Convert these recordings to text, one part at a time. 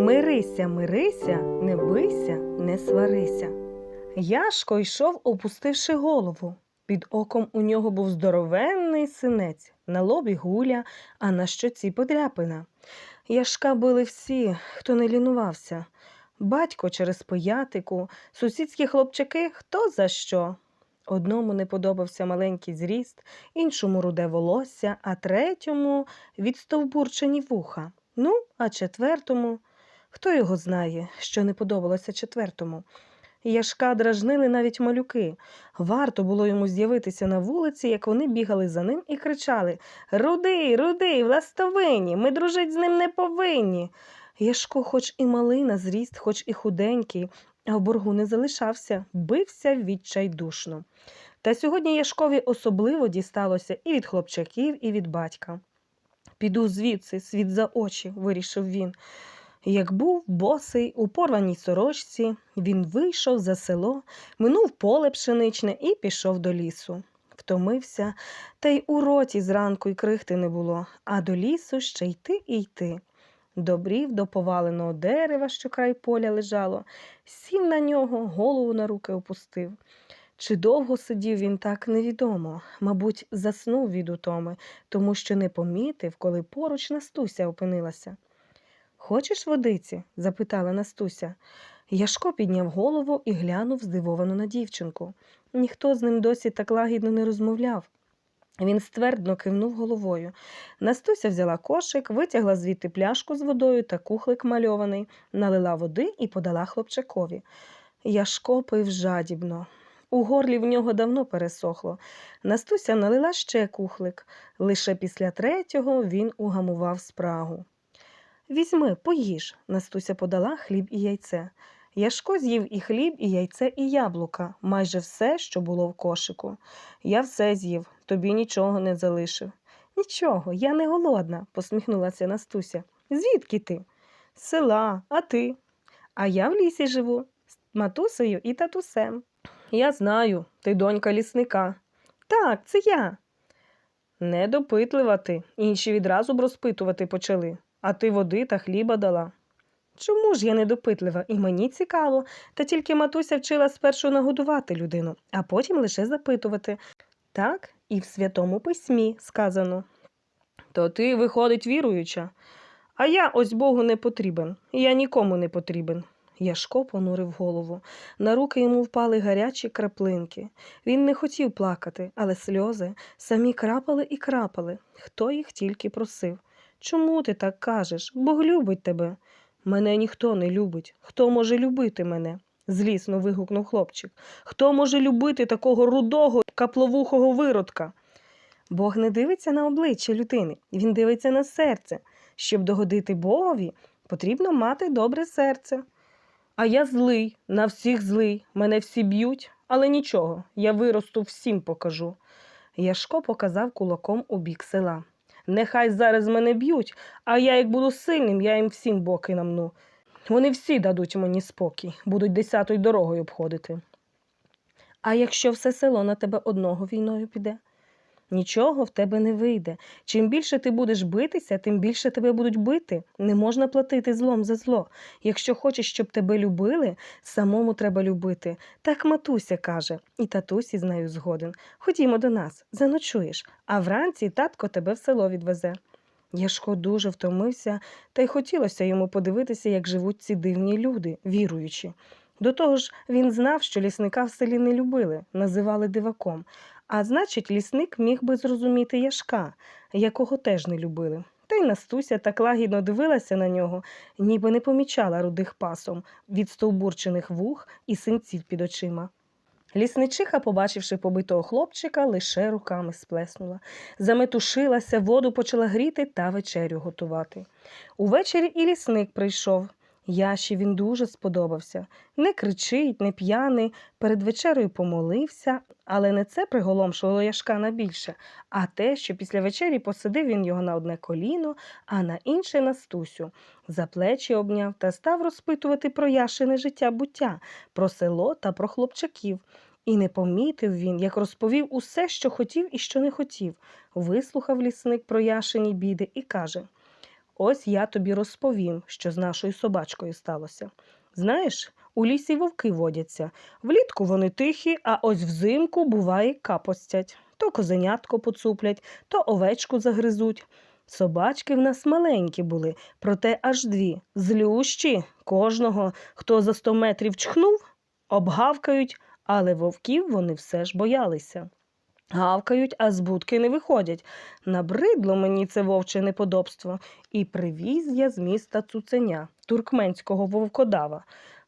Мирися, мирися, не бийся, не сварися. Яшко йшов, опустивши голову. Під оком у нього був здоровенний синець, на лобі гуля, а на щоці подряпина. Яшка били всі, хто не лінувався. Батько через пиятику, сусідські хлопчаки хто за що. Одному не подобався маленький зріст, іншому руде волосся, а третьому відстовбурчені вуха. Ну, а четвертому. Хто його знає, що не подобалося четвертому? Яшка дражнили навіть малюки. Варто було йому з'явитися на вулиці, як вони бігали за ним і кричали Рудий, рудий, властовині, ми дружить з ним не повинні. Яшко, хоч і малий на зріст, хоч і худенький, а в боргу не залишався, бився відчайдушно. Та сьогодні Яшкові особливо дісталося і від хлопчаків, і від батька. Піду звідси, світ за очі, вирішив він. Як був босий у порваній сорочці, він вийшов за село, минув поле пшеничне і пішов до лісу. Втомився, та й у роті зранку й крихти не було, а до лісу ще йти і йти. Добрів до поваленого дерева, що край поля лежало, сів на нього, голову на руки опустив. Чи довго сидів він так невідомо, мабуть, заснув від утоми, тому що не помітив, коли поруч Настуся опинилася. Хочеш водиці? запитала Настуся. Яшко підняв голову і глянув здивовано на дівчинку. Ніхто з ним досі так лагідно не розмовляв. Він ствердно кивнув головою. Настуся взяла кошик, витягла звідти пляшку з водою та кухлик мальований, налила води і подала хлопчакові. Яшко пив жадібно. У горлі в нього давно пересохло. Настуся налила ще кухлик. Лише після третього він угамував спрагу. Візьми, поїж, Настуся подала хліб і яйце. Яшко з'їв і хліб, і яйце, і яблука, майже все, що було в кошику. Я все з'їв, тобі нічого не залишив. Нічого, я не голодна, посміхнулася Настуся. Звідки ти? З села, а ти? А я в лісі живу з матусею і татусем. Я знаю, ти донька лісника. Так, це я. Недопитлива ти, інші відразу б розпитувати почали, а ти води та хліба дала. Чому ж я недопитлива? І мені цікаво, та тільки матуся вчила спершу нагодувати людину, а потім лише запитувати. Так, і в святому письмі сказано. То ти, виходить, віруюча. А я ось Богу не потрібен, я нікому не потрібен. Яшко понурив голову. На руки йому впали гарячі краплинки. Він не хотів плакати, але сльози самі крапали і крапали. Хто їх тільки просив. Чому ти так кажеш? Бог любить тебе. Мене ніхто не любить. Хто може любити мене? злісно вигукнув хлопчик. Хто може любити такого рудого, капловухого виродка? Бог не дивиться на обличчя людини, він дивиться на серце. Щоб догодити Богові, потрібно мати добре серце. А я злий, на всіх злий, мене всі б'ють, але нічого, я виросту всім покажу. Яшко показав кулаком у бік села. Нехай зараз мене б'ють, а я, як буду сильним, я їм всім боки намну. Вони всі дадуть мені спокій, будуть десятою дорогою обходити. А якщо все село на тебе одного війною піде? Нічого в тебе не вийде. Чим більше ти будеш битися, тим більше тебе будуть бити. Не можна платити злом за зло. Якщо хочеш, щоб тебе любили, самому треба любити. Так матуся каже, і татусі з нею згоден. Ходімо до нас, заночуєш, а вранці татко тебе в село відвезе. Яшко дуже втомився, та й хотілося йому подивитися, як живуть ці дивні люди, віруючі. До того ж, він знав, що лісника в селі не любили, називали диваком. А значить, лісник міг би зрозуміти Яшка, якого теж не любили. Та й Настуся так лагідно дивилася на нього, ніби не помічала рудих пасом від стовбурчених вух і синців під очима. Лісничиха, побачивши побитого хлопчика, лише руками сплеснула. Заметушилася, воду почала гріти та вечерю готувати. Увечері і лісник прийшов. Яші він дуже сподобався. Не кричить, не п'яний, перед вечерею помолився, але не це приголомшило Яшка на більше, а те, що після вечері посадив він його на одне коліно, а на інше на стусю. За плечі обняв та став розпитувати про Яшине життя буття, про село та про хлопчаків. І не помітив він, як розповів усе, що хотів і що не хотів. Вислухав лісник про Яшині біди і каже ось я тобі розповім, що з нашою собачкою сталося. Знаєш, у лісі вовки водяться. Влітку вони тихі, а ось взимку, буває, капостять. То козенятко поцуплять, то овечку загризуть. Собачки в нас маленькі були, проте аж дві. Злющі кожного, хто за сто метрів чхнув, обгавкають, але вовків вони все ж боялися. Гавкають, а з будки не виходять. Набридло мені це вовче неподобство, і привіз я з міста цуценя, туркменського вовкодава.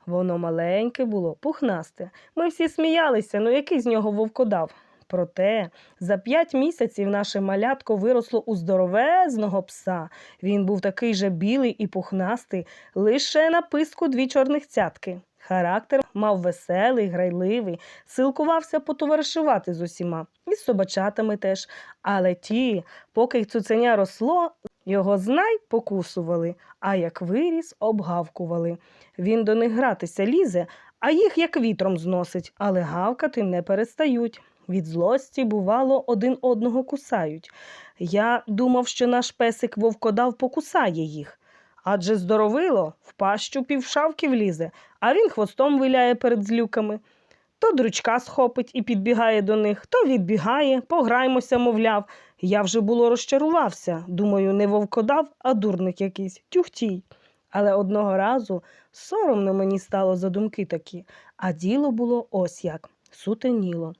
Воно маленьке було, пухнасте. Ми всі сміялися, ну який з нього вовкодав. Проте за п'ять місяців наше малятко виросло у здоровезного пса. Він був такий же білий і пухнастий, лише на писку дві чорних цятки. Характер мав веселий, грайливий, силкувався потоваришувати з усіма, і з собачатами теж. Але ті, поки цуценя росло, його знай покусували, а як виріс, обгавкували. Він до них гратися лізе, а їх як вітром зносить, але гавкати не перестають. Від злості, бувало, один одного кусають. Я думав, що наш песик вовкодав покусає їх. Адже здоровило, в пащу півшавки влізе, а він хвостом виляє перед злюками. То дручка схопить і підбігає до них, то відбігає, пограймося, мовляв. Я вже було розчарувався. Думаю, не вовкодав, а дурник якийсь, тюхтій. Але одного разу соромно мені стало за думки такі, а діло було ось як сутеніло.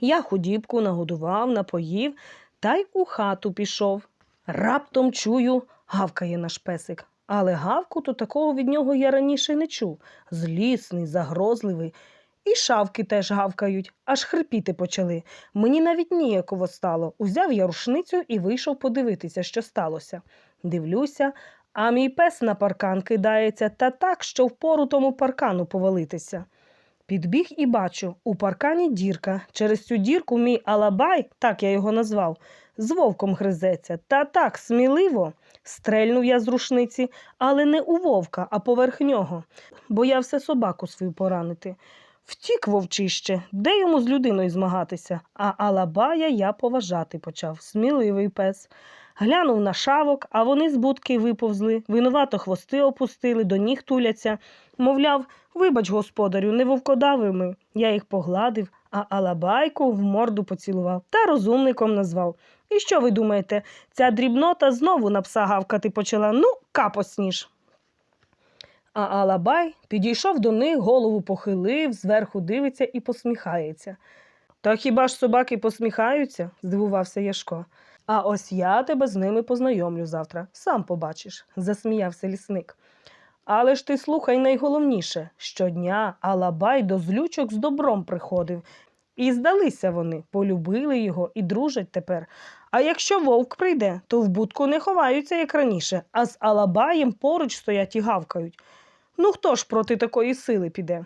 Я худібку нагодував, напоїв та й у хату пішов. Раптом чую, гавкає наш песик. Але гавку то такого від нього я раніше не чув. Злісний, загрозливий. І шавки теж гавкають, аж хрипіти почали. Мені навіть ніяково стало. Узяв я рушницю і вийшов подивитися, що сталося. Дивлюся, а мій пес на паркан кидається та так, що впору тому паркану повалитися. Підбіг і бачу, у паркані дірка. Через цю дірку мій алабай, так я його назвав, з вовком гризеться. Та так сміливо. Стрельнув я з рушниці, але не у вовка, а поверх нього. Боявся собаку свою поранити. Втік вовчище, де йому з людиною змагатися, а Алабая я поважати почав, сміливий пес. Глянув на шавок, а вони з будки виповзли, винувато хвости опустили, до ніг туляться. Мовляв, вибач, господарю, не вовкодави ми. Я їх погладив, а Алабайку в морду поцілував та розумником назвав. І що ви думаєте, ця дрібнота знову на пса гавкати почала? Ну, капосніж. А Алабай підійшов до них, голову похилив, зверху дивиться і посміхається. Та хіба ж собаки посміхаються? здивувався Яшко. А ось я тебе з ними познайомлю завтра, сам побачиш, засміявся лісник. Але ж ти слухай найголовніше щодня Алабай до злючок з добром приходив. І здалися вони, полюбили його і дружать тепер. А якщо вовк прийде, то в будку не ховаються, як раніше, а з Алабаєм поруч стоять і гавкають. Ну хто ж проти такої сили піде?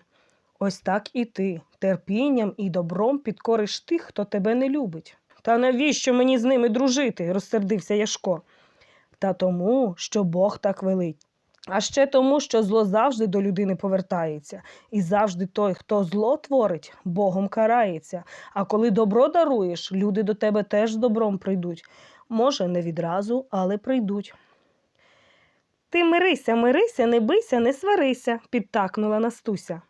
Ось так і ти терпінням і добром підкориш тих, хто тебе не любить. Та навіщо мені з ними дружити? розсердився Яшко. Та тому, що Бог так велить. А ще тому, що зло завжди до людини повертається, і завжди той, хто зло творить, Богом карається. А коли добро даруєш, люди до тебе теж з добром прийдуть. Може, не відразу, але прийдуть. Ти мирися, мирися, не бийся, не сварися, підтакнула Настуся.